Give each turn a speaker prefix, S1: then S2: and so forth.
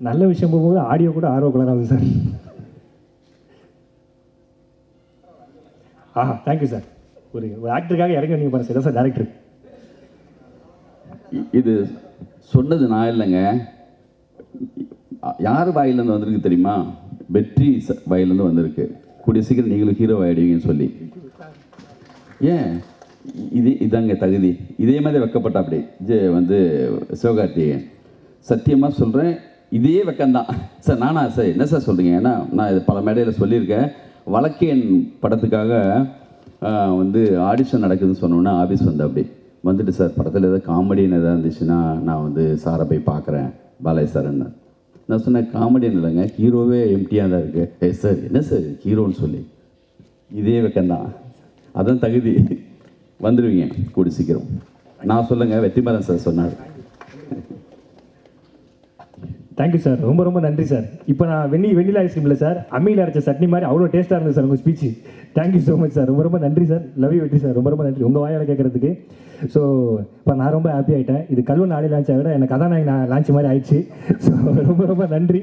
S1: நல்ல விஷயம் போகும்போது ஆடியோ கூட ஆர்வ கலராகுது சார். ஆஹா தேங்க்யூ சார் ஒரு ஒரு ஆக்டருக்காக இறங்கி நீங்கள் பாருங்க சார் சார் டேரக்டர்
S2: இது சொன்னது நான் இல்லைங்க. யார் வாயிலேருந்து வந்திருக்கு தெரியுமா? வெற்றி ச- வாயிலேருந்து வந்திருக்கு. கூடிய சீக்கிரம் நீங்களும் ஹீரோ ஆகிடுவீங்கன்னு சொல்லி. ஏன்? இது இதாங்க தகுதி. இதே மாதிரி வைக்கப்பட்ட அப்படி ஜே வந்து சிவகார்த்திகேயன். சத்தியமாக சொல்கிறேன் இதே வெக்கம்தான். சார் நானா சார் என்ன சார் சொல்கிறீங்க ஏன்னா நான் இது பல மேடையில் சொல்லியிருக்கேன். வழக்கேன் படத்துக்காக வந்து ஆடிஷன் நடக்குதுன்னு சொன்னோன்னா ஆஃபீஸ் வந்து அப்படி. வந்துட்டு சார் படத்தில் ஏதாவது காமெடின்னு எதாவது இருந்துச்சுன்னா நான் வந்து சாரை போய் பார்க்குறேன். பாலாஜி சார்ன்னு. நான் சொன்னேன் காமெடின்னு இல்லைங்க ஹீரோவே எம்டியாக தான் இருக்குது ஏ சார் என்ன சார் ஹீரோன்னு சொல்லி. இதே வெக்கம்தான். அதான் தகுதி. வந்துடுவீங்க கூடி சீக்கிரம். நான் சொல்லுங்கள் வெற்றிமாறன் சார் சொன்னார்.
S1: தேங்க்யூ சார் ரொம்ப ரொம்ப நன்றி சார் இப்போ நான் வெண்ணி வெண்ணிலா ஐஸ்கிரீம்ல சார் அம்மியில் அரைச்ச சட்னி மாதிரி அவ்வளோ டேஸ்ட்டாக இருந்தது சார் உங்கள் speech thank you so much sir ரொம்ப ரொம்ப நன்றி sir love you Vetri sir ரொம்ப ரொம்ப நன்றி. உங்கள் வாயால் கேட்கறதுக்கு ஸோ இப்போ நான் ரொம்ப ஹாப்பி ஆகிட்டேன் இது கல்வன் ஆடி லான்ச்சை விட எனக்கு கதாநாயகன் லான்ச் மாதிரி ஆயிடுச்சு. ஸோ ரொம்ப ரொம்ப நன்றி.